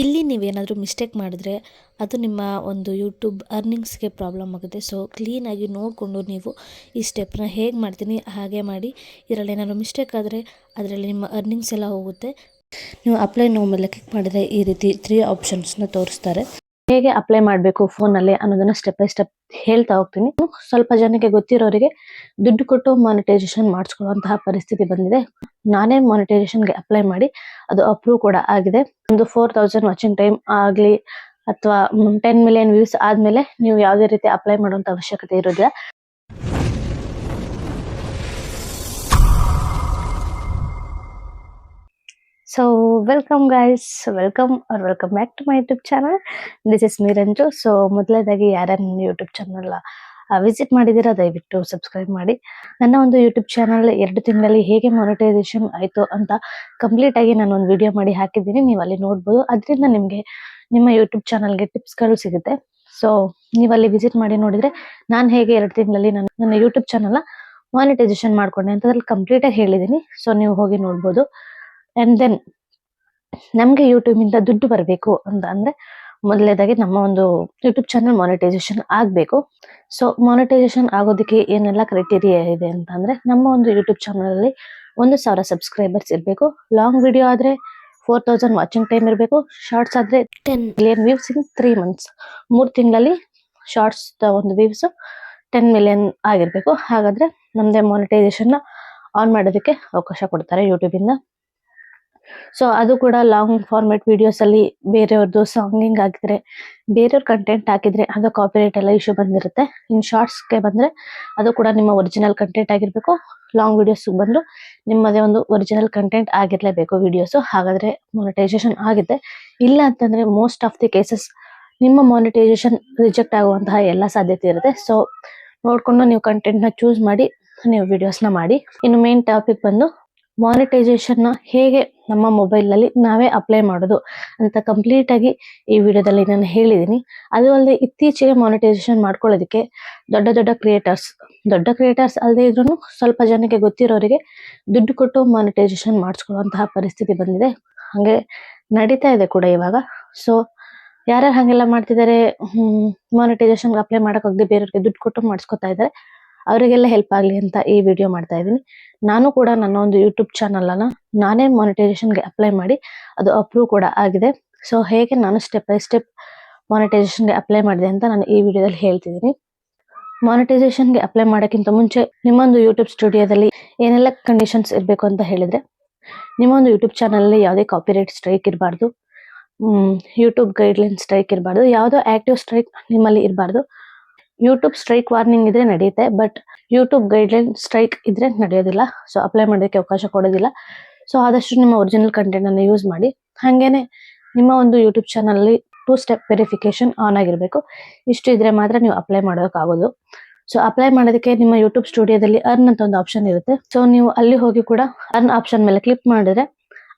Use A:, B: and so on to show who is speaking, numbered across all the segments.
A: ಇಲ್ಲಿ ನೀವೇನಾದರೂ ಮಿಸ್ಟೇಕ್ ಮಾಡಿದ್ರೆ ಅದು ನಿಮ್ಮ ಒಂದು ಯೂಟ್ಯೂಬ್ ಅರ್ನಿಂಗ್ಸ್ಗೆ ಪ್ರಾಬ್ಲಮ್ ಆಗುತ್ತೆ. ಸೊ ಕ್ಲೀನಾಗಿ ನೋಡಿಕೊಂಡು ನೀವು ಈ ಸ್ಟೆಪ್ನ ಹೇಗೆ ಮಾಡ್ತೀನಿ, ಹಾಗೆ ಮಾಡಿ. ಇದರಲ್ಲಿ ಏನಾದರೂ ಮಿಸ್ಟೇಕ್ ಆದರೆ ಅದರಲ್ಲಿ ನಿಮ್ಮ ಅರ್ನಿಂಗ್ಸ್ ಎಲ್ಲ ಹೋಗುತ್ತೆ. ನೀವು ಅಪ್ಲೈ ನೋ ಮೇಲೆ ಕ್ಲಿಕ್ ಮಾಡಿದರೆ ಈ ರೀತಿ ತ್ರೀ ಆಪ್ಷನ್ಸ್ನ ತೋರಿಸ್ತಾರೆ. ಹೇಗೆ ಅಪ್ಲೈ ಮಾಡಬೇಕು ಫೋನಲ್ಲಿ ಅನ್ನೋದನ್ನ ಸ್ಟೆಪ್ ಬೈ ಸ್ಟೆಪ್ ಹೇಳ್ತಾ ಹೋಗ್ತೀನಿ. ಸ್ವಲ್ಪ ಜನಕ್ಕೆ ಗೊತ್ತಿರೋರಿಗೆ ದುಡ್ಡು ಕೊಟ್ಟು ಮಾನಿಟೈಸೇಷನ್ ಮಾಡಿಸ್ಕೊಳ್ಳುವಂತಹ ಪರಿಸ್ಥಿತಿ ಬಂದಿದೆ. ನಾನೇ ಮಾನಿಟೈಸೇಷನ್ಗೆ ಅಪ್ಲೈ ಮಾಡಿ ಅದು ಅಪ್ರೂವ್ ಕೂಡ ಆಗಿದೆ. ಒಂದು ಫೋರ್ ತೌಸಂಡ್ ವಾಚಿಂಗ್ ಟೈಮ್ ಆಗಲಿ, ಅಥವಾ ಟೆನ್ ಮಿಲಿಯನ್ ವ್ಯೂಸ್ ಆದಮೇಲೆ ನೀವು ಯಾವುದೇ ರೀತಿ ಅಪ್ಲೈ ಮಾಡುವಂತ ಅವಶ್ಯಕತೆ ಇರೋದಿಲ್ಲ. So welcome guys welcome or welcome back to my YouTube channel this is Meeranju so ಮೊದಲನೇದಾಗಿ ಯಾರ್ಯಾರು ನನ್ನ ಯೂಟ್ಯೂಬ್ ಚಾನಲ್ ವಿಸಿಟ್ ಮಾಡಿದ್ದೀರಾ ದಯವಿಟ್ಟು ಸಬ್ಸ್ಕ್ರೈಬ್ ಮಾಡಿ. ನನ್ನ ಒಂದು ಯೂಟ್ಯೂಬ್ ಚಾನಲ್ ಎರಡು ತಿಂಗಳಲ್ಲಿ ಹೇಗೆ ಮಾನಿಟೈಸೇಷನ್ ಆಯಿತು ಅಂತ ಕಂಪ್ಲೀಟ್ ಆಗಿ ನಾನು ಒಂದು ವಿಡಿಯೋ ಮಾಡಿ ಹಾಕಿದ್ದೀನಿ. ನೀವು ಅಲ್ಲಿ ನೋಡ್ಬೋದು. ಅದರಿಂದ ನಿಮಗೆ ನಿಮ್ಮ ಯೂಟ್ಯೂಬ್ ಚಾನಲ್ಗೆ ಟಿಪ್ಸ್ಗಳು ಸಿಗುತ್ತೆ. ಸೊ ನೀವು ಅಲ್ಲಿ ವಿಸಿಟ್ ಮಾಡಿ ನೋಡಿದರೆ ನಾನು ಹೇಗೆ ಎರಡು ತಿಂಗಳಲ್ಲಿ ನನ್ನ ನನ್ನ ಯೂಟ್ಯೂಬ್ ಚಾನಲ್ನ ಮಾನಿಟೈಸೇಷನ್ ಮಾಡ್ಕೊಂಡೆ ಅಂತ ಅದ್ರಲ್ಲಿ ಕಂಪ್ಲೀಟ್ ಆಗಿ ಹೇಳಿದ್ದೀನಿ. ಸೊ ನೀವು ಹೋಗಿ ನೋಡ್ಬೋದು. ಅಂಡ್ ದೆನ್ ನಮ್ಗೆ ಯೂಟ್ಯೂಬ್ ಇಂದ ದುಡ್ಡು ಬರಬೇಕು ಅಂತ ಅಂದ್ರೆ ಮೊದಲನೇದಾಗಿ ನಮ್ಮ ಒಂದು ಯೂಟ್ಯೂಬ್ ಚಾನಲ್ ಮಾನಿಟೈಸೇಷನ್ ಆಗ್ಬೇಕು. ಸೊ ಮಾನಿಟೈಸೇಷನ್ ಆಗೋದಕ್ಕೆ ಏನೆಲ್ಲ ಕ್ರೈಟೀರಿಯಾ ಇದೆ ಅಂತ ಅಂದ್ರೆ ನಮ್ಮ ಒಂದು ಯೂಟ್ಯೂಬ್ ಚಾನಲ್ ಅಲ್ಲಿ ಒಂದು ಸಾವಿರ ಸಬ್ಸ್ಕ್ರೈಬರ್ಸ್ ಇರಬೇಕು. ಲಾಂಗ್ ವಿಡಿಯೋ ಆದ್ರೆ ಫೋರ್ ತೌಸಂಡ್ ವಾಚಿಂಗ್ ಟೈಮ್ ಇರಬೇಕು. ಶಾರ್ಟ್ಸ್ ಆದ್ರೆ ten million views in three months ಮೂರು ತಿಂಗಳಲ್ಲಿ ಶಾರ್ಟ್ಸ್ ಒಂದು ವ್ಯೂಸ್ ಟೆನ್ ಮಿಲಿಯನ್ ಆಗಿರ್ಬೇಕು. ಹಾಗಾದ್ರೆ ನಮ್ದೇ ಮಾನಿಟೈಸೇಷನ್ ಆನ್ ಮಾಡೋದಕ್ಕೆ ಅವಕಾಶ ಕೊಡ್ತಾರೆ ಯೂಟ್ಯೂಬ್ ಇಂದ. ಸೊ ಅದು ಕೂಡ ಲಾಂಗ್ ಫಾರ್ಮೆಟ್ ವಿಡಿಯೋಸ್ ಅಲ್ಲಿ ಬೇರೆಯವ್ರದ್ದು ಸಾಂಗಿಂಗ್ ಆಗಿದ್ರೆ ಬೇರೆಯವ್ರ ಕಂಟೆಂಟ್ ಹಾಕಿದ್ರೆ ಅದು ಕಾಪಿರೈಟ್ ಎಲ್ಲ ಇಶ್ಯೂ ಬಂದಿರುತ್ತೆ. ಇನ್ ಶಾರ್ಟ್ಸ್ಗೆ ಬಂದ್ರೆ ಅದು ಕೂಡ ನಿಮ್ಮ ಒರಿಜಿನಲ್ ಕಂಟೆಂಟ್ ಆಗಿರ್ಬೇಕು. ಲಾಂಗ್ ವಿಡಿಯೋಸ್ಗೆ ಬಂದು ನಿಮ್ಮದೇ ಒಂದು ಒರಿಜಿನಲ್ ಕಂಟೆಂಟ್ ಆಗಿರಲೇಬೇಕು ವಿಡಿಯೋಸ್ ಹಾಗಾದ್ರೆ ಮೊನಿಟೈಸೇಷನ್ ಆಗುತ್ತೆ. ಇಲ್ಲ ಅಂತಂದ್ರೆ ಮೋಸ್ಟ್ ಆಫ್ ದಿ ಕೇಸಸ್ ನಿಮ್ಮ ಮಾನಿಟೈಸೇಷನ್ ರಿಜೆಕ್ಟ್ ಆಗುವಂತಹ ಎಲ್ಲ ಸಾಧ್ಯತೆ ಇರುತ್ತೆ. ಸೊ ನೋಡ್ಕೊಂಡು ನೀವು ಕಂಟೆಂಟ್ನ ಚೂಸ್ ಮಾಡಿ, ನೀವು ನ ಮಾಡಿ. ಇನ್ನು ಮೇನ್ ಟಾಪಿಕ್ ಬಂದು ಮಾನಿಟೈಸೇಷನ್ನ ಹೇಗೆ ನಮ್ಮ ಮೊಬೈಲ್ನಲ್ಲಿ ನಾವೇ ಅಪ್ಲೈ ಮಾಡೋದು ಅಂತ ಕಂಪ್ಲೀಟ್ ಆಗಿ ಈ ವಿಡಿಯೋದಲ್ಲಿ ನಾನು ಹೇಳಿದ್ದೀನಿ ಅದು ಅಲ್ಲದೆ ಇತ್ತೀಚೆಗೆ ಮಾನಿಟೈಸೇಷನ್ ಮಾಡ್ಕೊಳ್ಳೋದಕ್ಕೆ ದೊಡ್ಡ ದೊಡ್ಡ ಕ್ರಿಯೇಟರ್ಸ್ ದೊಡ್ಡ ಕ್ರಿಯೇಟರ್ಸ್ ಅಲ್ಲದೆ ಇದ್ರೂ ಸ್ವಲ್ಪ ಜನಕ್ಕೆ ಗೊತ್ತಿರೋರಿಗೆ ದುಡ್ಡು ಕೊಟ್ಟು ಮಾನಿಟೈಸೇಷನ್ ಮಾಡಿಸ್ಕೊಳ್ಳುವಂತಹ ಪರಿಸ್ಥಿತಿ ಬಂದಿದೆ. ಹಾಗೆ ನಡೀತಾ ಇದೆ ಕೂಡ ಇವಾಗ. ಸೊ ಯಾರ್ಯಾರು ಹಾಗೆಲ್ಲ ಮಾಡ್ತಿದ್ದಾರೆ ಹ್ಮ್ ಮಾನಿಟೈಸೇಷನ್ ಅಪ್ಲೈ ಮಾಡೋಕ್ಕಾಗದೆ ಬೇರೆಯವ್ರಿಗೆ ದುಡ್ಡು ಕೊಟ್ಟು ಮಾಡಿಸ್ಕೊತಾ ಇದ್ದಾರೆ ಅವರಿಗೆಲ್ಲ ಹೆಲ್ಪ್ ಆಗಲಿ ಅಂತ ಈ ವಿಡಿಯೋ ಮಾಡ್ತಾ ಇದ್ದೀನಿ. ನಾನು ಕೂಡ ನನ್ನ ಒಂದು ಯೂಟ್ಯೂಬ್ ಚಾನಲ್ ಅನ್ನ ನಾನೇ ಮಾನಿಟೈಸೇಷನ್ಗೆ ಅಪ್ಲೈ ಮಾಡಿ ಅದು ಅಪ್ರೂವ್ ಕೂಡ ಆಗಿದೆ. ಸೊ ಹೇಗೆ ನಾನು ಸ್ಟೆಪ್ ಬೈ ಸ್ಟೆಪ್ ಮಾನಿಟೈಸೇಷನ್ಗೆ ಅಪ್ಲೈ ಮಾಡಿದೆ ಅಂತ ನಾನು ಈ ವಿಡಿಯೋದಲ್ಲಿ ಹೇಳ್ತಿದ್ದೀನಿ. ಮಾನಿಟೈಸೇಷನ್ಗೆ ಅಪ್ಲೈ ಮಾಡೋಕ್ಕಿಂತ ಮುಂಚೆ ನಿಮ್ಮೊಂದು ಯೂಟ್ಯೂಬ್ ಸ್ಟುಡಿಯೋದಲ್ಲಿ ಏನೆಲ್ಲ ಕಂಡೀಷನ್ಸ್ ಇರಬೇಕು ಅಂತ ಹೇಳಿದ್ರೆ, ನಿಮ್ಮೊಂದು ಯೂಟ್ಯೂಬ್ ಚಾನಲಲ್ಲಿ ಯಾವುದೇ ಕಾಪಿರೈಟ್ ಸ್ಟ್ರೈಕ್ ಇರಬಾರ್ದು ಯೂಟ್ಯೂಬ್ ಗೈಡ್ಲೈನ್ ಸ್ಟ್ರೈಕ್ ಇರಬಾರ್ದು, ಯಾವುದೋ ಆಕ್ಟಿವ್ ಸ್ಟ್ರೈಕ್ ನಿಮ್ಮಲ್ಲಿ ಇರಬಾರ್ದು ಯೂಟ್ಯೂಬ್ ಸ್ಟ್ರೈಕ್ ವಾರ್ನಿಂಗ್ ಇದ್ರೆ ನಡೆಯುತ್ತೆ ಬಟ್ ಯೂಟ್ಯೂಬ್ ಗೈಡ್ಲೈನ್ ಸ್ಟ್ರೈಕ್ ಇದ್ರೆ ನಡೆಯೋದಿಲ್ಲ. ಸೊ ಅಪ್ಲೈ ಮಾಡೋದಕ್ಕೆ ಅವಕಾಶ ಕೊಡೋದಿಲ್ಲ. ಸೊ ಆದಷ್ಟು ನಿಮ್ಮ ಒರಿಜಿನಲ್ ಕಂಟೆಂಟ್ ಅನ್ನು ಯೂಸ್ ಮಾಡಿ. ಹಾಗೇನೆ ನಿಮ್ಮ ಒಂದು YouTube channel two step verification on ಆಗಿರಬೇಕು. ಇಷ್ಟು ಇದ್ರೆ ಮಾತ್ರ ನೀವು ಅಪ್ಲೈ ಮಾಡೋಕ್ಕಾಗೋದು. ಸೊ ಅಪ್ಲೈ ಮಾಡೋದಕ್ಕೆ ನಿಮ್ಮ ಯೂಟ್ಯೂಬ್ ಸ್ಟುಡಿಯೋದಲ್ಲಿ ಅರ್ನ್ ಅಂತ ಒಂದು ಆಪ್ಷನ್ ಇರುತ್ತೆ. ಸೊ ನೀವು ಅಲ್ಲಿ ಹೋಗಿ ಕೂಡ ಅರ್ನ್ ಆಪ್ಷನ್ ಮೇಲೆ ಕ್ಲಿಕ್ ಮಾಡಿದ್ರೆ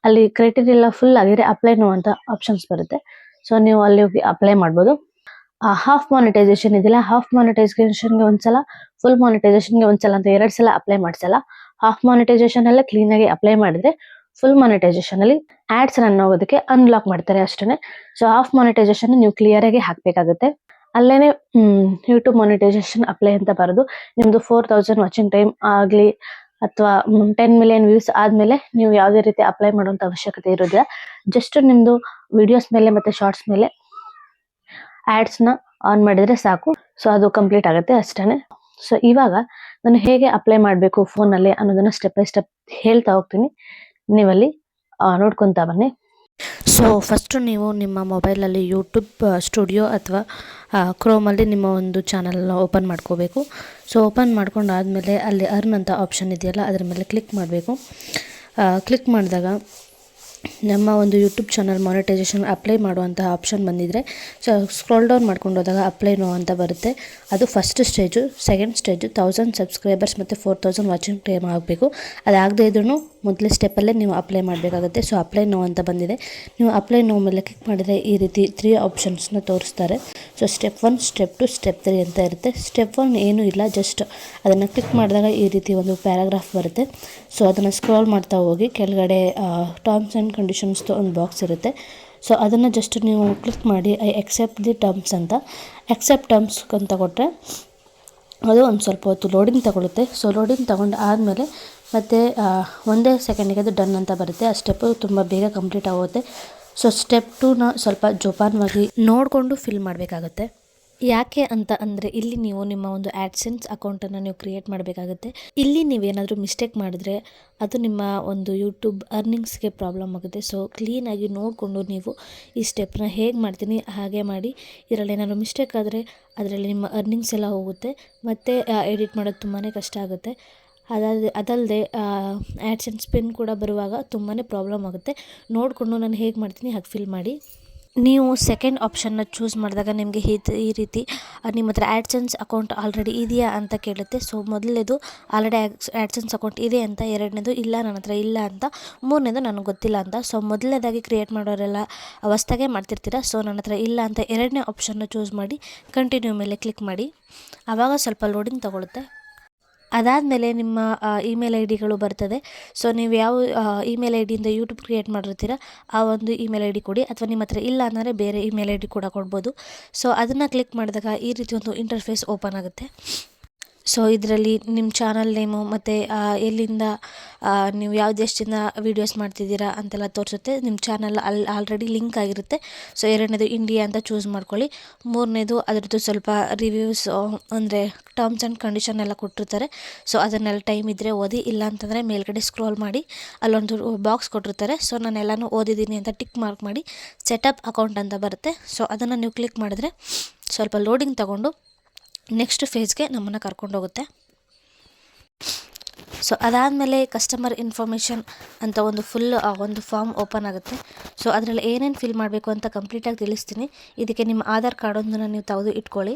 A: ಅಲ್ಲಿ ಕ್ರೈಟೀರಿಯಾ ಎಲ್ಲ ಫುಲ್ ಆಗಿದ್ರೆ ಅಪ್ಲೈ ನೋ ಅಂತ ಆಪ್ಷನ್ಸ್ ಬರುತ್ತೆ. ಸೊ ನೀವು ಅಲ್ಲಿ ಹೋಗಿ ಅಪ್ಲೈ ಮಾಡ್ಬೋದು. ಹಾಫ್ ಮಾನಿಟೈಸೇಷನ್ ಇದೆಯಲ್ಲ ಹಾಫ್ ಮಾನಿಟೈಸೇಷನ್ಗೆ ಒಂದ್ಸಲ ಫುಲ್ ಮಾನಿಟೈಸೇಷನ್ಗೆ ಒಂದ್ಸಲ ಅಂತ ಎರಡ್ ಸಲ ಅಪ್ಲೈ ಮಾಡಿಸಲ್ಲ. ಹಾಫ್ ಮಾನಿಟೈಸೇಷನ್ ಎಲ್ಲ ಕ್ಲೀನ್ ಆಗಿ ಅಪ್ಲೈ ಮಾಡಿದ್ರೆ ಫುಲ್ ಮಾನಿಟೈಸೇಷನ್ ಅಲ್ಲಿ ಆಡ್ಸ್ ರನ್ ಆಗೋದಕ್ಕೆ ಅನ್ಲಾಕ್ ಮಾಡ್ತಾರೆ ಅಷ್ಟೇ ಸೊ ಹಾಫ್ ಮಾನಿಟೈಸೇಷನ್ ನೀವು ಕ್ಲಿಯರ್ ಆಗಿ ಹಾಕ್ಬೇಕಾಗುತ್ತೆ. ಅಲ್ಲೇನೆ ಯೂಟ್ಯೂಬ್ ಮಾನಿಟೈಸೇಷನ್ ಅಪ್ಲೈ ಅಂತ ಬರೋದು. ನಿಮ್ದು ಫೋರ್ ತೌಸಂಡ್ ವಾಚಿಂಗ್ ಟೈಮ್ ಆಗ್ಲಿ ಅಥವಾ ಟೆನ್ ಮಿಲಿಯನ್ ವ್ಯೂಸ್ ಆದ್ಮೇಲೆ ನೀವು ಯಾವುದೇ ರೀತಿ ಅಪ್ಲೈ ಮಾಡುವಂತ ಅವಶ್ಯಕತೆ ಇರೋದಿಲ್ಲ. ಜಸ್ಟ್ ನಿಮ್ದು ವಿಡಿಯೋಸ್ ಮೇಲೆ ಮತ್ತೆ ಶಾರ್ಟ್ಸ್ ಮೇಲೆ ಆಡ್ಸ್ನ ಆನ್ ಮಾಡಿದರೆ ಸಾಕು. ಸೊ ಅದು ಕಂಪ್ಲೀಟ್ ಆಗುತ್ತೆ ಅಷ್ಟೇ ಸೊ ಇವಾಗ ನಾನು ಹೇಗೆ ಅಪ್ಲೈ ಮಾಡಬೇಕು ಫೋನಲ್ಲಿ ಅನ್ನೋದನ್ನು ಸ್ಟೆಪ್ ಬೈ ಸ್ಟೆಪ್ ಹೇಳ್ತಾ ಹೋಗ್ತೀನಿ. ನೀವಲ್ಲಿ ನೋಡ್ಕೊತಾ ಬನ್ನಿ. ಸೊ ಫಸ್ಟು ನೀವು ನಿಮ್ಮ ಮೊಬೈಲಲ್ಲಿ ಯೂಟ್ಯೂಬ್ ಸ್ಟುಡಿಯೋ ಅಥವಾ ಕ್ರೋಮಲ್ಲಿ ನಿಮ್ಮ ಒಂದು ಚಾನಲ್ನ ಓಪನ್ ಮಾಡ್ಕೋಬೇಕು. ಸೊ ಓಪನ್ ಮಾಡ್ಕೊಂಡಾದಮೇಲೆ ಅಲ್ಲಿ ಅರ್ನ್ ಅಂತ ಆಪ್ಷನ್ ಇದೆಯಲ್ಲ, ಅದರ ಮೇಲೆ ಕ್ಲಿಕ್ ಮಾಡಬೇಕು. ಕ್ಲಿಕ್ ಮಾಡಿದಾಗ ನಮ್ಮ ಒಂದು ಯೂಟ್ಯೂಬ್ ಚಾನಲ್ ಮಾನಿಟೈಸೇಷನ್ ಅಪ್ಲೈ ಮಾಡುವಂತಹ ಆಪ್ಷನ್ ಬಂದಿದ್ರೆ ಸೊ ಸ್ಕ್ರೋಲ್ ಡೌನ್ ಮಾಡ್ಕೊಂಡು ಹೋದಾಗ ಅಪ್ಲೈ ನೋ ಅಂತ ಬರುತ್ತೆ. ಅದು first stage second stage thousand subscribers ಮತ್ತು ಫೋರ್ ತೌಸಂಡ್ ವಾಚಿಂಗ್ ಟೈಮ್ ಆಗಬೇಕು. ಅದಾಗದೇ ಇದ್ರೂ ಮೊದಲೇ ಸ್ಟೆಪ್ಪಲ್ಲೇ ನೀವು ಅಪ್ಲೈ ಮಾಡಬೇಕಾಗುತ್ತೆ. ಸೊ ಅಪ್ಲೈ ನೋ ಅಂತ ಬಂದಿದೆ. ನೀವು ಅಪ್ಲೈ ನೋ ಮೇಲೆ ಕ್ಲಿಕ್ ಮಾಡಿದರೆ ಈ ರೀತಿ ತ್ರೀ ಆಪ್ಷನ್ಸ್ನ ತೋರಿಸ್ತಾರೆ. So step one step two step three ಅಂತ ಇರುತ್ತೆ. ಸ್ಟೆಪ್ ಒನ್ ಏನೂ ಇಲ್ಲ ಜಸ್ಟ್ ಅದನ್ನು ಕ್ಲಿಕ್ ಮಾಡಿದಾಗ ಈ ರೀತಿ ಒಂದು ಪ್ಯಾರಾಗ್ರಾಫ್ ಬರುತ್ತೆ. ಸೊ ಅದನ್ನು ಸ್ಕ್ರೋಲ್ ಮಾಡ್ತಾ ಹೋಗಿ, ಕೆಳಗಡೆ ಟರ್ಮ್ಸ್ ಆ್ಯಂಡ್ ಕಂಡೀಷನ್ಸ್ದು ಒಂದು ಬಾಕ್ಸ್ ಇರುತ್ತೆ. ಸೊ ಅದನ್ನು ಜಸ್ಟ್ ನೀವು ಕ್ಲಿಕ್ ಮಾಡಿ ಐ ಎಕ್ಸೆಪ್ಟ್ ದಿ ಟರ್ಮ್ಸ್ ಅಂತ. ಎಕ್ಸೆಪ್ಟ್ ಟರ್ಮ್ಸ್ ಅಂತ ಕೊಟ್ಟರೆ ಅದು ಒಂದು ಸ್ವಲ್ಪ ಹೊತ್ತು ಲೋಡಿಂಗ್ ತಗೊಳುತ್ತೆ. ಸೊ ಲೋಡಿಂಗ್ ತಗೊಂಡು ಆದಮೇಲೆ ಮತ್ತು ಒಂದೇ ಸೆಕೆಂಡಿಗೆ ಅದು ಡನ್ ಅಂತ ಬರುತ್ತೆ. ಆ ಸ್ಟೆಪ್ಪು ತುಂಬ ಬೇಗ ಕಂಪ್ಲೀಟ್ ಆಗುತ್ತೆ. ಸೊ, ಸ್ಟೆಪ್ ಟೂನ ಸ್ವಲ್ಪ ಜೋಪಾನವಾಗಿ ನೋಡಿಕೊಂಡು ಫಿಲ್ ಮಾಡಬೇಕಾಗುತ್ತೆ. ಯಾಕೆ ಅಂತ ಅಂದರೆ, ಇಲ್ಲಿ ನೀವು ನಿಮ್ಮ ಒಂದು ಆ್ಯಡ್ಸೆನ್ಸ್ ಅಕೌಂಟನ್ನು ನೀವು ಕ್ರಿಯೇಟ್ ಮಾಡಬೇಕಾಗುತ್ತೆ. ಇಲ್ಲಿ ನೀವೇನಾದರೂ ಮಿಸ್ಟೇಕ್ ಮಾಡಿದ್ರೆ, ಅದು ನಿಮ್ಮ ಒಂದು ಯೂಟ್ಯೂಬ್ ಅರ್ನಿಂಗ್ಸ್ಗೆ ಪ್ರಾಬ್ಲಮ್ ಆಗುತ್ತೆ. ಸೊ ಕ್ಲೀನಾಗಿ ನೋಡಿಕೊಂಡು ನೀವು ಈ ಸ್ಟೆಪ್ನ ಹೇಗೆ ಮಾಡ್ತೀನಿ, ಹಾಗೆ ಮಾಡಿ. ಇದರಲ್ಲಿ ಏನಾದರೂ ಮಿಸ್ಟೇಕ್ ಆದರೆ, ಅದರಲ್ಲಿ ನಿಮ್ಮ ಅರ್ನಿಂಗ್ಸ್ ಎಲ್ಲ ಹೋಗುತ್ತೆ. ಮತ್ತು ಎಡಿಟ್ ಮಾಡೋದು ತುಂಬಾ ಕಷ್ಟ ಆಗುತ್ತೆ. ಅದಾದ ಅದಲ್ಲದೆ ಆ್ಯಡ್ಸ್ ಆ್ಯಂಡ್ ಸ್ಪಿನ್ ಕೂಡ ಬರುವಾಗ ತುಂಬಾ ಪ್ರಾಬ್ಲಮ್ ಆಗುತ್ತೆ. ನೋಡಿಕೊಂಡು ನಾನು ಹೇಗೆ ಮಾಡ್ತೀನಿ ಹಾಗೆ ಫಿಲ್ ಮಾಡಿ. ನೀವು ಸೆಕೆಂಡ್ ಆಪ್ಷನ್ನ ಚೂಸ್ ಮಾಡಿದಾಗ ನಿಮಗೆ ಈ ರೀತಿ ನಿಮ್ಮ ಹತ್ರ ಆ್ಯಡ್ಸೆನ್ಸ್ ಅಕೌಂಟ್ ಆಲ್ರೆಡಿ ಇದೆಯಾ ಅಂತ ಕೇಳುತ್ತೆ. ಸೊ, ಮೊದಲನೇದು ಆಲ್ರೆಡಿ ಆ್ಯಡ್ಸೆನ್ಸ್ ಅಕೌಂಟ್ ಇದೆ ಅಂತ, ಎರಡನೇದು ಇಲ್ಲ, ನನ್ನ ಹತ್ರ ಇಲ್ಲ ಅಂತ, ಮೂರನೇದು ನನಗೆ ಗೊತ್ತಿಲ್ಲ ಅಂತ. ಸೊ, ಮೊದಲನೇದಾಗಿ ಕ್ರಿಯೇಟ್ ಮಾಡೋರೆಲ್ಲ ಹೊಸ್ದಾಗೆ ಮಾಡ್ತಿರ್ತೀರ? ಸೊ, ನನ್ನ ಹತ್ರ ಇಲ್ಲ ಅಂತ ಎರಡನೇ ಆಪ್ಷನ್ನ ಚೂಸ್ ಮಾಡಿ, ಕಂಟಿನ್ಯೂ ಮೇಲೆ ಕ್ಲಿಕ್ ಮಾಡಿ. ಆವಾಗ ಸ್ವಲ್ಪ ಲೋಡಿಂಗ್ ತೊಗೊಳುತ್ತೆ. ಅದಾದಮೇಲೆ ನಿಮ್ಮ ಇಮೇಲ್ ಐ ಡಿಗಳು ಬರ್ತದೆ. ಸೊ ನೀವು ಯಾವ ಇಮೇಲ್ ಐ ಡಿಯಿಂದ ಯೂಟ್ಯೂಬ್ ಕ್ರಿಯೇಟ್ ಮಾಡಿರ್ತೀರ, ಆ ಒಂದು ಇಮೇಲ್ ಐ ಡಿ ಕೊಡಿ. ಅಥವಾ ನಿಮ್ಮ ಹತ್ರ ಇಲ್ಲ ಅಂದರೆ ಬೇರೆ ಇಮೇಲ್ ಐ ಡಿ ಕೂಡ ಕೊಡ್ಬೋದು. ಸೊ ಅದನ್ನು ಕ್ಲಿಕ್ ಮಾಡಿದಾಗ ಈ ರೀತಿ ಒಂದು ಇಂಟರ್ಫೇಸ್ ಓಪನ್ ಆಗುತ್ತೆ. ಸೊ ಇದರಲ್ಲಿ ನಿಮ್ಮ ಚಾನಲ್ ನೇಮು ಮತ್ತು ಎಲ್ಲಿಂದ ನೀವು ಯಾವ ದೇಶದಿಂದ ವೀಡಿಯೋಸ್ ಮಾಡ್ತಿದ್ದೀರಾ ಅಂತೆಲ್ಲ ತೋರಿಸುತ್ತೆ. ನಿಮ್ಮ ಚಾನಲ್ ಅಲ್ಲಿ ಆಲ್ರೆಡಿ ಲಿಂಕ್ ಆಗಿರುತ್ತೆ. ಸೊ ಎರಡನೇದು ಇಂಡಿಯಾ ಅಂತ ಚೂಸ್ ಮಾಡ್ಕೊಳ್ಳಿ. ಮೂರನೇದು ಅದರದ್ದು ಸ್ವಲ್ಪ ರಿವ್ಯೂಸ್ ಅಂದರೆ ಟರ್ಮ್ಸ್ ಆ್ಯಂಡ್ ಕಂಡೀಷನ್ ಎಲ್ಲ ಕೊಟ್ಟಿರ್ತಾರೆ. ಸೊ ಅದನ್ನೆಲ್ಲ ಟೈಮ್ ಇದ್ದರೆ ಓದಿ ಇಲ್ಲ ಅಂತಂದರೆ ಮೇಲ್ಗಡೆ ಸ್ಕ್ರೋಲ್ ಮಾಡಿ, ಅಲ್ಲೊಂದು ಬಾಕ್ಸ್ ಕೊಟ್ಟಿರ್ತಾರೆ. ಸೊ ನಾನೆಲ್ಲನೂ ಓದಿದ್ದೀನಿ ಅಂತ ಟಿಕ್ ಮಾರ್ಕ್ ಮಾಡಿ ಸೆಟಪ್ ಅಕೌಂಟ್ ಅಂತ ಬರುತ್ತೆ. ಸೊ ಅದನ್ನು ನೀವು ಕ್ಲಿಕ್ ಮಾಡಿದ್ರೆ ಸ್ವಲ್ಪ ಲೋಡಿಂಗ್ ತಗೊಂಡು ನೆಕ್ಸ್ಟ್ ಫೇಸ್ಗೆ ನಮ್ಮನ್ನು ಕರ್ಕೊಂಡೋಗುತ್ತೆ. ಸೊ ಅದಾದಮೇಲೆ ಕಸ್ಟಮರ್ ಇನ್ಫಾರ್ಮೇಷನ್ ಅಂತ ಒಂದು ಫುಲ್ ಒಂದು ಫಾರ್ಮ್ ಓಪನ್ ಆಗುತ್ತೆ. ಸೊ ಅದರಲ್ಲಿ ಏನೇನು ಫಿಲ್ ಮಾಡಬೇಕು ಅಂತ ಕಂಪ್ಲೀಟಾಗಿ ತಿಳಿಸ್ತೀನಿ. ಇದಕ್ಕೆ ನಿಮ್ಮ ಆಧಾರ್ ಕಾರ್ಡೊಂದನ್ನು ನೀವು ತೆಗೆದು ಇಟ್ಕೊಳ್ಳಿ.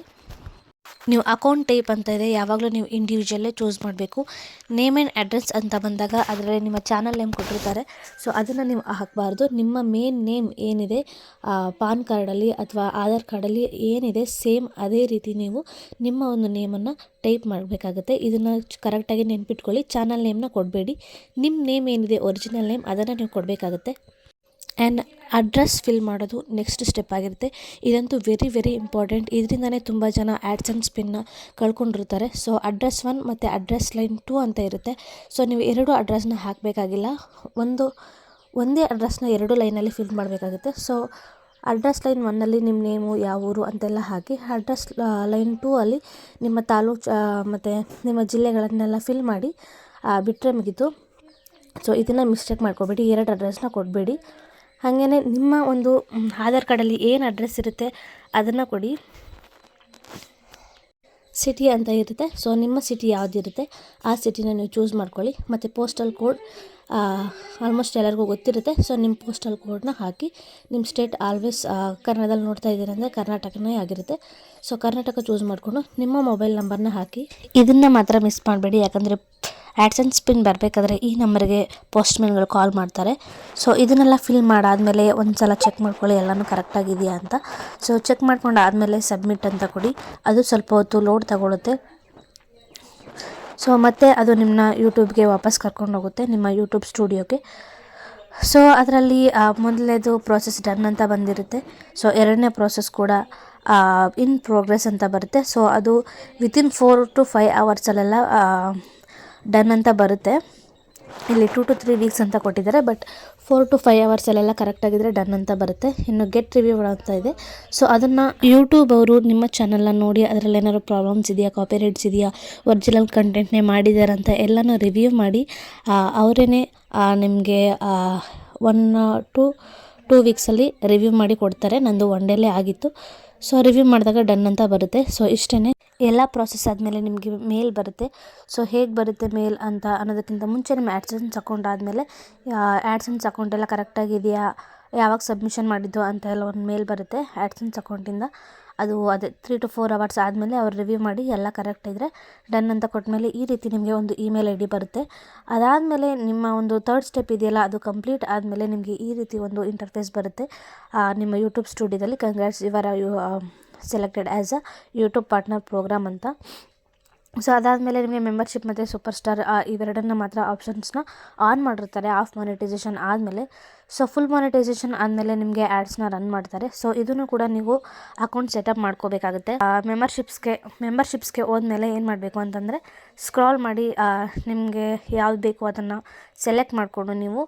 A: ನೀವು ಅಕೌಂಟ್ ಟೈಪ್ ಅಂತ ಇದೆ, ಯಾವಾಗಲೂ ನೀವು ಇಂಡಿವಿಜುವಲ್ಲೇ ಚೂಸ್ ಮಾಡಬೇಕು. ನೇಮ್ ಆ್ಯಂಡ್ ಅಡ್ರೆಸ್ ಅಂತ ಬಂದಾಗ ಅದರಲ್ಲಿ ನಿಮ್ಮ ಚಾನಲ್ ನೇಮ್ ಕೊಟ್ಟಿರ್ತಾರೆ. ಸೊ ಅದನ್ನು ನೀವು ಹಾಕಬಾರ್ದು. ನಿಮ್ಮ ಮೇನ್ ನೇಮ್ ಏನಿದೆ ಪಾನ್ ಕಾರ್ಡಲ್ಲಿ ಅಥವಾ ಆಧಾರ್ ಕಾರ್ಡಲ್ಲಿ ಏನಿದೆ ಸೇಮ್ ಅದೇ ರೀತಿ ನೀವು ನಿಮ್ಮ ಒಂದು ನೇಮನ್ನು ಟೈಪ್ ಮಾಡಬೇಕಾಗುತ್ತೆ. ಇದನ್ನು ಕರೆಕ್ಟಾಗಿ ನೆನ್ಪಿಟ್ಕೊಳ್ಳಿ. ಚಾನಲ್ ನೇಮ್ನ ಕೊಡಬೇಡಿ. ನಿಮ್ಮ ನೇಮ್ ಏನಿದೆ ಒರಿಜಿನಲ್ ನೇಮ್ ಅದನ್ನು ನೀವು ಕೊಡಬೇಕಾಗುತ್ತೆ. ಆ್ಯಂಡ್ ಅಡ್ರೆಸ್ ಫಿಲ್ ಮಾಡೋದು ನೆಕ್ಸ್ಟ್ ಸ್ಟೆಪ್ ಆಗಿರುತ್ತೆ. ಇದಂತೂ ವೆರಿ ವೆರಿ ಇಂಪಾರ್ಟೆಂಟ್ ಇದರಿಂದನೇ ತುಂಬ ಜನ ಆ್ಯಡ್ಸ್ ಆ್ಯಂಡ್ ಸ್ಪಿನ್ನ ಕಳ್ಕೊಂಡಿರ್ತಾರೆ. ಸೊ ಅಡ್ರೆಸ್ ಒನ್ ಮತ್ತು ಅಡ್ರೆಸ್ ಲೈನ್ ಟೂ ಅಂತ ಇರುತ್ತೆ. ಸೊ ನೀವು ಎರಡು ಅಡ್ರೆಸ್ನ ಹಾಕಬೇಕಾಗಿಲ್ಲ. ಒಂದು, ಒಂದೇ ಅಡ್ರೆಸ್ನ ಎರಡು ಲೈನಲ್ಲಿ ಫಿಲ್ ಮಾಡಬೇಕಾಗುತ್ತೆ. ಸೊ ಅಡ್ರೆಸ್ ಲೈನ್ ಒನ್ನಲ್ಲಿ ನಿಮ್ಮ ನೇಮು ಯಾವ ಊರು ಅಂತೆಲ್ಲ ಹಾಕಿ ಅಡ್ರೆಸ್ ಲೈನ್ ಟೂ ಅಲ್ಲಿ ನಿಮ್ಮ ತಾಲೂಕು ಮತ್ತು ನಿಮ್ಮ ಜಿಲ್ಲೆಗಳನ್ನೆಲ್ಲ ಫಿಲ್ ಮಾಡಿ ಬಿಟ್ಟರೆ ಮುಗಿತು. ಸೊ ಇದನ್ನು ಮಿಸ್ಟೇಕ್ ಮಾಡ್ಕೋಬೇಡಿ. ಎರಡು ಅಡ್ರೆಸ್ನ ಕೊಡಬೇಡಿ. ಹಾಗೆಯೇ ನಿಮ್ಮ ಒಂದು ಆಧಾರ್ ಕಾರ್ಡಲ್ಲಿ ಏನು ಅಡ್ರೆಸ್ ಇರುತ್ತೆ, ಅದನ್ನು ಕೊಡಿ. ಸಿಟಿ ಅಂತ ಇರುತ್ತೆ ಸೊ ನಿಮ್ಮ ಸಿಟಿ ಯಾವುದಿರುತ್ತೆ ಆ ಸಿಟಿನ ನೀವು ಚೂಸ್ ಮಾಡ್ಕೊಳ್ಳಿ. ಮತ್ತು ಪೋಸ್ಟಲ್ ಕೋಡ್ ಆಲ್ಮೋಸ್ಟ್ ಎಲ್ಲರಿಗೂ ಗೊತ್ತಿರುತ್ತೆ ಸೊ ನಿಮ್ಮ ಪೋಸ್ಟಲ್ ಕೋಡ್ನ ಹಾಕಿ ನಿಮ್ಮ ಸ್ಟೇಟ್ ಆಲ್ವೇಸ್ ಕನ್ನಡದಲ್ಲಿ ನೋಡ್ತಾ ಅಂದರೆ ಕರ್ನಾಟಕನೇ ಆಗಿರುತ್ತೆ. ಸೊ ಕರ್ನಾಟಕ ಚೂಸ್ ಮಾಡಿಕೊಂಡು ನಿಮ್ಮ ಮೊಬೈಲ್ ನಂಬರ್ನ ಹಾಕಿ. ಇದನ್ನು ಮಾತ್ರ ಮಿಸ್ ಮಾಡಬೇಡಿ, ಯಾಕಂದರೆ ಆ್ಯಡ್ಸೆನ್ಸ್ ಪಿನ್ ಬರಬೇಕಾದ್ರೆ ಈ ನಂಬರ್ಗೆ ಪೋಸ್ಟ್ಮ್ಯಾನ್ಗಳು ಕಾಲ್ ಮಾಡ್ತಾರೆ. ಸೊ ಇದನ್ನೆಲ್ಲ ಫಿಲ್ ಮಾಡಾದಮೇಲೆ ಒಂದು ಸಲ ಚೆಕ್ ಮಾಡ್ಕೊಳ್ಳಿ, ಎಲ್ಲನೂ ಕರೆಕ್ಟಾಗಿದೆಯಾ ಅಂತ. ಸೊ ಚೆಕ್ ಮಾಡ್ಕೊಂಡು ಆದಮೇಲೆ ಸಬ್ಮಿಟ್ ಅಂತ ಕೊಡಿ. ಅದು ಸ್ವಲ್ಪ ಹೊತ್ತು ಲೋಡ್ ತಗೊಳುತ್ತೆ. ಸೊ ಮತ್ತೆ ಅದು ನಿಮ್ಮನ್ನ ಯೂಟ್ಯೂಬ್ಗೆ ವಾಪಸ್ ಕರ್ಕೊಂಡು ಹೋಗುತ್ತೆ, ನಿಮ್ಮ ಯೂಟ್ಯೂಬ್ ಸ್ಟುಡಿಯೋಗೆ ಸೊ ಅದರಲ್ಲಿ ಮೊದಲನೇದು ಪ್ರೋಸೆಸ್ ಡನ್ ಅಂತ ಬಂದಿರುತ್ತೆ. ಸೊ ಎರಡನೇ ಪ್ರೋಸೆಸ್ ಕೂಡ ಇನ್ ಪ್ರೋಗ್ರೆಸ್ ಅಂತ ಬರುತ್ತೆ. ಸೊ ಅದು ವಿತಿನ್ ಫೋರ್ ಟು ಫೈವ್ ಅವರ್ಸಲ್ಲೆಲ್ಲ ಡನ್ ಅಂತ ಬರುತ್ತೆ. ಇಲ್ಲಿ ಟೂ ಟು ತ್ರೀ ವೀಕ್ಸ್ ಅಂತ ಕೊಟ್ಟಿದ್ದಾರೆ ಬಟ್ ಫೋರ್ ಟು ಫೈವ್ ಅವರ್ಸಲ್ಲೆಲ್ಲ ಕರೆಕ್ಟಾಗಿದ್ದರೆ ಡನ್ ಅಂತ ಬರುತ್ತೆ. ಇನ್ನು ಗೆಟ್ ರಿವ್ಯೂ ಅಂತ ಇದೆ. ಸೊ ಅದನ್ನು ಯೂಟ್ಯೂಬ್ ಅವರು ನಿಮ್ಮ ಚಾನಲ್ನ ನೋಡಿ ಅದರಲ್ಲಿ ಏನಾದ್ರು ಪ್ರಾಬ್ಲಮ್ಸ್ ಇದೆಯಾ ಕಾಪಿರೈಟ್ಸ್ ಇದೆಯಾ ಒರಿಜಿನಲ್ ಕಂಟೆಂಟ್ನೇ ಮಾಡಿದಾರಂತ ಎಲ್ಲನೂ ರಿವ್ಯೂ ಮಾಡಿ ಅವರೇ ನಿಮಗೆ ಒನ್ ಟು ಟೂ ವೀಕ್ಸಲ್ಲಿ ರಿವ್ಯೂ ಮಾಡಿ ಕೊಡ್ತಾರೆ. ನಂದು ಒನ್ ಡೇಲೇ ಆಗಿತ್ತು. ಸೊ ರಿವ್ಯೂ ಮಾಡಿದಾಗ ಡನ್ ಅಂತ ಬರುತ್ತೆ. ಸೊ ಇಷ್ಟೇ ಎಲ್ಲ ಪ್ರಾಸೆಸ್ ಆದಮೇಲೆ ನಿಮಗೆ ಮೇಲ್ ಬರುತ್ತೆ. ಸೊ ಹೇಗೆ ಬರುತ್ತೆ ಮೇಲ್ ಅಂತ ಅನ್ನೋದಕ್ಕಿಂತ ಮುಂಚೆ ನಿಮ್ಮ ಆ್ಯಡ್ಸೆನ್ಸ್ ಅಕೌಂಟ್ ಆದಮೇಲೆ ಆ್ಯಡ್ಸನ್ಸ್ ಅಕೌಂಟ್ ಎಲ್ಲ ಕರೆಕ್ಟಾಗಿದೆಯಾ ಯಾವಾಗ ಸಬ್ಮಿಷನ್ ಮಾಡಿದ್ದು ಅಂತ ಎಲ್ಲ ಒಂದು ಮೇಲ್ ಬರುತ್ತೆ ಆ್ಯಡ್ಸೆನ್ಸ್ ಅಕೌಂಟಿಂದ ಅದು ಅದೇ ತ್ರೀ ಟು ಫೋರ್ ಅವರ್ಸ್ ಆದಮೇಲೆ ಅವ್ರು ರಿವ್ಯೂ ಮಾಡಿ ಎಲ್ಲ ಕರೆಕ್ಟ್ ಇದ್ದರೆ ಡನ್ ಅಂತ ಕೊಟ್ಟಮೇಲೆ ಈ ರೀತಿ ನಿಮಗೆ ಒಂದು ಇಮೇಲ್ ಐ ಡಿ ಬರುತ್ತೆ. ಅದಾದಮೇಲೆ ನಿಮ್ಮ ಒಂದು ತರ್ಡ್ ಸ್ಟೆಪ್ ಇದೆಯಲ್ಲ, ಅದು ಕಂಪ್ಲೀಟ್ ಆದಮೇಲೆ ನಿಮಗೆ ಈ ರೀತಿ ಒಂದು ಇಂಟರ್ಫೇಸ್ ಬರುತ್ತೆ. ನಿಮ್ಮ ಯೂಟ್ಯೂಬ್ ಸ್ಟುಡಿಯೋದಲ್ಲಿ ಕಂಗ್ರಾಟ್ಸ್ ಇವರ selected as a YouTube partner programme ಅಂತ. ಸೊ ಅದಾದಮೇಲೆ ನಿಮಗೆ ಮೆಂಬರ್ಶಿಪ್ ಮತ್ತು ಸೂಪರ್ ಸ್ಟಾರ್ ಇವೆರಡನ್ನ ಮಾತ್ರ ಆಪ್ಷನ್ಸ್ನ ಆನ್ ಮಾಡಿರ್ತಾರೆ ಆಫ್ ಮಾನಿಟೈಸೇಷನ್ ಆದಮೇಲೆ. ಸೊ ಫುಲ್ ಮಾನಿಟೈಸೇಷನ್ ಆದಮೇಲೆ ನಿಮಗೆ ಆ್ಯಡ್ಸ್ನ ರನ್ ಮಾಡ್ತಾರೆ. ಸೊ ಇದನ್ನು ಕೂಡ ನೀವು ಅಕೌಂಟ್ ಸೆಟಪ್ ಮಾಡ್ಕೋಬೇಕಾಗುತ್ತೆ. ಮೆಂಬರ್ಶಿಪ್ಸ್ಗೆ ಮೆಂಬರ್ಶಿಪ್ಸ್ಗೆ ಹೋದ್ಮೇಲೆ ಏನು ಮಾಡಬೇಕು ಅಂತಂದರೆ ಸ್ಕ್ರಾಲ್ ಮಾಡಿ ನಿಮಗೆ ಯಾವ್ದು ಬೇಕು ಅದನ್ನು ಸೆಲೆಕ್ಟ್ ಮಾಡಿಕೊಂಡು ನೀವು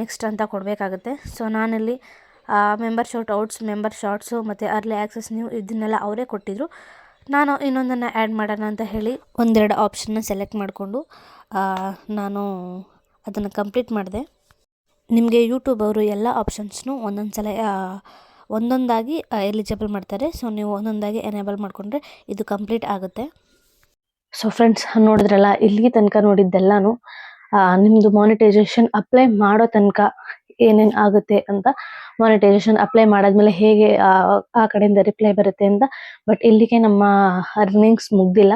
A: ನೆಕ್ಸ್ಟ್ ಅಂತ ಕೊಡಬೇಕಾಗುತ್ತೆ. ಸೊ ನಾನಲ್ಲಿ member shout outs member shorts ಮತ್ತು ಅರ್ಲಿ ಆ್ಯಕ್ಸಸ್ ನೀವು ಇದನ್ನೆಲ್ಲ ಅವರೇ ಕೊಟ್ಟಿದ್ರು. ನಾನು ಇನ್ನೊಂದನ್ನು ಆ್ಯಡ್ ಮಾಡೋಣ ಅಂತ ಹೇಳಿ ಒಂದೆರಡು ಆಪ್ಷನ್ನ ಸೆಲೆಕ್ಟ್ ಮಾಡಿಕೊಂಡು ನಾನು ಅದನ್ನು ಕಂಪ್ಲೀಟ್ ಮಾಡಿದೆ. ನಿಮಗೆ ಯೂಟ್ಯೂಬ್ ಅವರು ಎಲ್ಲ ಆಪ್ಷನ್ಸ್ನು ಒಂದೊಂದು ಸಲ ಒಂದೊಂದಾಗಿ ಎಲಿಜಿಬಲ್ ಮಾಡ್ತಾರೆ. ಸೊ ನೀವು ಒಂದೊಂದಾಗಿ ಎನೇಬಲ್ ಮಾಡಿಕೊಂಡ್ರೆ ಇದು ಕಂಪ್ಲೀಟ್ ಆಗುತ್ತೆ. ಸೊ ಫ್ರೆಂಡ್ಸ್ ನೋಡಿದ್ರಲ್ಲ ಇಲ್ಲಿ ತನಕ ನೋಡಿದ್ದೆಲ್ಲಾನು ನಿಮ್ಮದು ಮಾನಿಟೈಸೇಷನ್ ಅಪ್ಲೈ ಮಾಡೋ ತನಕ ಏನೇನು ಆಗುತ್ತೆ ಅಂತ ಮಾನಿಟೈಸೇಷನ್ ಅಪ್ಲೈ ಮಾಡಾದ್ಮೇಲೆ ಹೇಗೆ, ಆ ಆ ಕಡೆಯಿಂದ ರಿಪ್ಲೈ ಬರುತ್ತೆ ಅಂತ ಬಟ್ ಇಲ್ಲಿಗೆ ನಮ್ಮ ಅರ್ನಿಂಗ್ಸ್ ಮುಗ್ದಿಲ್ಲ.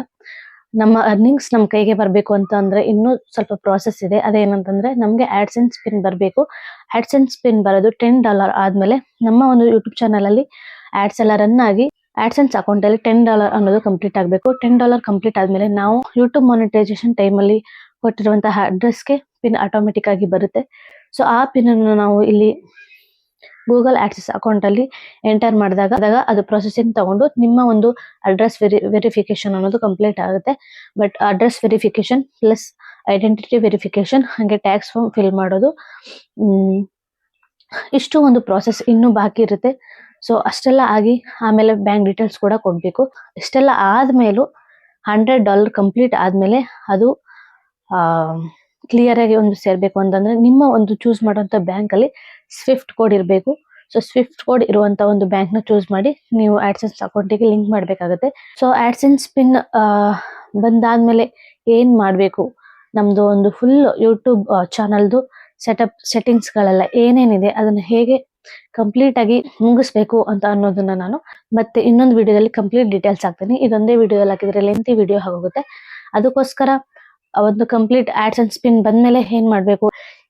A: ನಮ್ಮ ಅರ್ನಿಂಗ್ಸ್ ನಮ್ಮ ಕೈಗೆ ಬರಬೇಕು ಅಂತ ಅಂದ್ರೆ ಇನ್ನೂ ಸ್ವಲ್ಪ ಪ್ರಾಸೆಸ್ ಇದೆ. ಅದೇನಂತಂದ್ರೆ ನಮಗೆ ಆಡ್ಸೆನ್ಸ್ ಪಿನ್ ಬರಬೇಕು. ಆಡ್ಸೆನ್ಸ್ ಪಿನ್ ಬರೋದು ಟೆನ್ ಡಾಲರ್ ಆದ್ಮೇಲೆ ನಮ್ಮ ಒಂದು ಯೂಟ್ಯೂಬ್ ಚಾನಲ್ ಅಲ್ಲಿ ಆಡ್ಸ್ ಎಲ್ಲ ರನ್ ಆಗಿ ಆಡ್ಸೆನ್ಸ್ ಅಕೌಂಟ್ ಅಲ್ಲಿ ಟೆನ್ ಡಾಲರ್ ಅನ್ನೋದು ಕಂಪ್ಲೀಟ್ ಆಗಬೇಕು. ಟೆನ್ ಡಾಲರ್ ಕಂಪ್ಲೀಟ್ ಆದ್ಮೇಲೆ ನಾವು ಯೂಟ್ಯೂಬ್ ಮಾನಿಟೈಸೇಷನ್ ಟೈಮಲ್ಲಿ ಕೊಟ್ಟಿರುವಂತಹ ಅಡ್ರೆಸ್ಗೆ ಪಿನ್ ಆಟೋಮೆಟಿಕ್ ಆಗಿ ಬರುತ್ತೆ. ಸೊ ಆ ಪಿನ್ ಅನ್ನು ನಾವು ಇಲ್ಲಿ ಗೂಗಲ್ ಆಕ್ಸಿಸ್ ಅಕೌಂಟ್ ಅಲ್ಲಿ ಎಂಟರ್ ಮಾಡಿದಾಗ ಅದು ಪ್ರೊಸೆಸಿಂಗ್ ತಗೊಂಡು ನಿಮ್ಮ ಒಂದು ಅಡ್ರೆಸ್ ವೆರಿ ವೆರಿಫಿಕೇಶನ್ ಅನ್ನೋದು ಕಂಪ್ಲೀಟ್ ಆಗುತ್ತೆ. But address verification plus identity verification ಹಾಗೆ ಟ್ಯಾಕ್ಸ್ ಫಾರ್ಮ್ ಫಿಲ್ ಮಾಡೋದು ಇಷ್ಟು ಒಂದು ಪ್ರಾಸೆಸ್ ಇನ್ನೂ ಬಾಕಿ ಇರುತ್ತೆ. ಸೊ ಅಷ್ಟೆಲ್ಲ ಆಗಿ ಆಮೇಲೆ ಬ್ಯಾಂಕ್ ಡೀಟೇಲ್ಸ್ ಕೂಡ ಕೊಡಬೇಕು. ಇಷ್ಟೆಲ್ಲ ಆದ್ಮೇಲೂ ಹಂಡ್ರೆಡ್ ಡಾಲರ್ ಕಂಪ್ಲೀಟ್ ಆದ್ಮೇಲೆ ಅದು ಕ್ಲಿಯರ್ ಆಗಿ ಒಂದು ಸೇರ್ಬೇಕು ಅಂತಂದ್ರೆ ನಿಮ್ಮ ಒಂದು ಚೂಸ್ ಮಾಡುವಂತ ಬ್ಯಾಂಕ್ ಅಲ್ಲಿ ಸ್ವಿಫ್ಟ್ ಕೋಡ್ ಇರಬೇಕು. ಸೊ ಸ್ವಿಫ್ಟ್ ಕೋಡ್ ಇರುವಂತ ಒಂದು ಬ್ಯಾಂಕ್ನ ಚೂಸ್ ಮಾಡಿ ನೀವು ಆಡ್ಸೆನ್ಸ್ ಅಕೌಂಟಿಗೆ ಲಿಂಕ್ ಮಾಡಬೇಕಾಗುತ್ತೆ. ಸೊ ಆಡ್ಸೆನ್ಸ್ ಪಿನ್ ಬಂದಾದ್ಮೇಲೆ ಏನ್ ಮಾಡಬೇಕು? ನಮ್ದು ಒಂದು ಫುಲ್ ಯೂಟ್ಯೂಬ್ ಚಾನಲ್ದು ಸೆಟಪ್ ಸೆಟ್ಟಿಂಗ್ಸ್ ಗಳೆಲ್ಲ ಏನೇನಿದೆ ಅದನ್ನ ಹೇಗೆ ಕಂಪ್ಲೀಟ್ ಆಗಿ ಮುಗಿಸ್ಬೇಕು ಅಂತ ಅನ್ನೋದನ್ನ ನಾನು ಮತ್ತೆ ಇನ್ನೊಂದು ವಿಡಿಯೋದಲ್ಲಿ ಕಂಪ್ಲೀಟ್ ಡೀಟೇಲ್ಸ್ ಹಾಕ್ತೀನಿ. ಇದೊಂದೇ ವಿಡಿಯೋದಲ್ಲಿ ಹಾಕಿದ್ರೆ ಲೆಂತಿ ವಿಡಿಯೋ ಆಗೋಗುತ್ತೆ. ಅದಕ್ಕೋಸ್ಕರ ಒಂದು ಕಂಪ್ಲೀಟ್ ಆಡ್ಸ್ ಅಂಡ್ ಸ್ಪಿನ್ ಬಂದ್ಮೇಲೆ ಏನ್ ಮಾಡ್ಬೇಕು?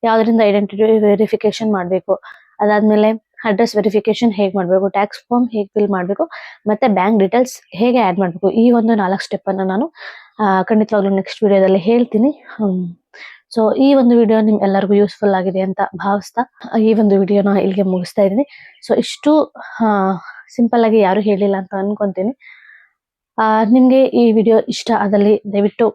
A: ಯಾವ್ದ್ರಿಂದ ಐಡೆಂಟಿಟಿ ವೆರಿಫಿಕೇಶನ್ ಮಾಡ್ಬೇಕು? ಅದಾದ್ಮೇಲೆ ಅಡ್ರೆಸ್ ವೆರಿಫಿಕೇಶನ್ ಹೇಗೆ ಮಾಡಬೇಕು? ಟ್ಯಾಕ್ಸ್ ಫಾರ್ಮ್ ಹೇಗೆ ಫಿಲ್ ಮಾಡಬೇಕು? ಮತ್ತೆ ಬ್ಯಾಂಕ್ ಡೀಟೇಲ್ಸ್ ಹೇಗೆ ಆಡ್ ಮಾಡಬೇಕು? ಈ ಒಂದು ನಾಲ್ಕು ಸ್ಟೆಪ್ ಅನ್ನ ನಾನು ಖಂಡಿತವಾಗ್ಲೂ ನೆಕ್ಸ್ಟ್ ವಿಡಿಯೋದಲ್ಲಿ ಹೇಳ್ತೀನಿ. ಸೊ ಈ ಒಂದು ವಿಡಿಯೋ ನಿಮ್ ಎಲ್ಲರಿಗೂ ಯೂಸ್ಫುಲ್ ಆಗಿದೆ ಅಂತ ಭಾವಿಸ್ತಾ, ಈ ಒಂದು ವಿಡಿಯೋನ ಇಲ್ಲಿಗೆ ಮುಗಿಸ್ತಾ ಇದ್ದೀನಿ. ಸೊ ಇಷ್ಟು ಸಿಂಪಲ್ ಆಗಿ ಯಾರು ಹೇಳಿಲ್ಲ ಅಂತ ಅನ್ಕೊಂತೀನಿ. ನಿಮಗೆ ಈ ವಿಡಿಯೋ ಇಷ್ಟ ಆದಲ್ಲಿ ದಯವಿಟ್ಟು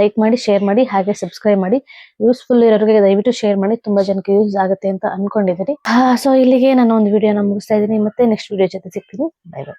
A: ಲೈಕ್ ಮಾಡಿ ಶೇರ್ ಮಾಡಿ, ಹಾಗೆ ಸಬ್ಸ್ಕ್ರೈಬ್ ಮಾಡಿ. ಯೂಸ್ಫುಲ್ ಇರೋರಿಗೆ ದಯವಿಟ್ಟು ಶೇರ್ ಮಾಡಿ. ತುಂಬಾ ಜನಕ್ಕೆ ಯೂಸ್ ಆಗುತ್ತೆ ಅಂತ ಅನ್ಕೊಂಡಿದ್ದೀನಿ ಸೊ ಇಲ್ಲಿಗೆ ನಾನು ಒಂದು ವಿಡಿಯೋನ ಮುಗಿಸ್ತಾ ಇದ್ದೀನಿ. ಮತ್ತೆ ನೆಕ್ಸ್ಟ್ ವಿಡಿಯೋ ಜೊತೆ ಸಿಗ್ತೀನಿ. Bye bye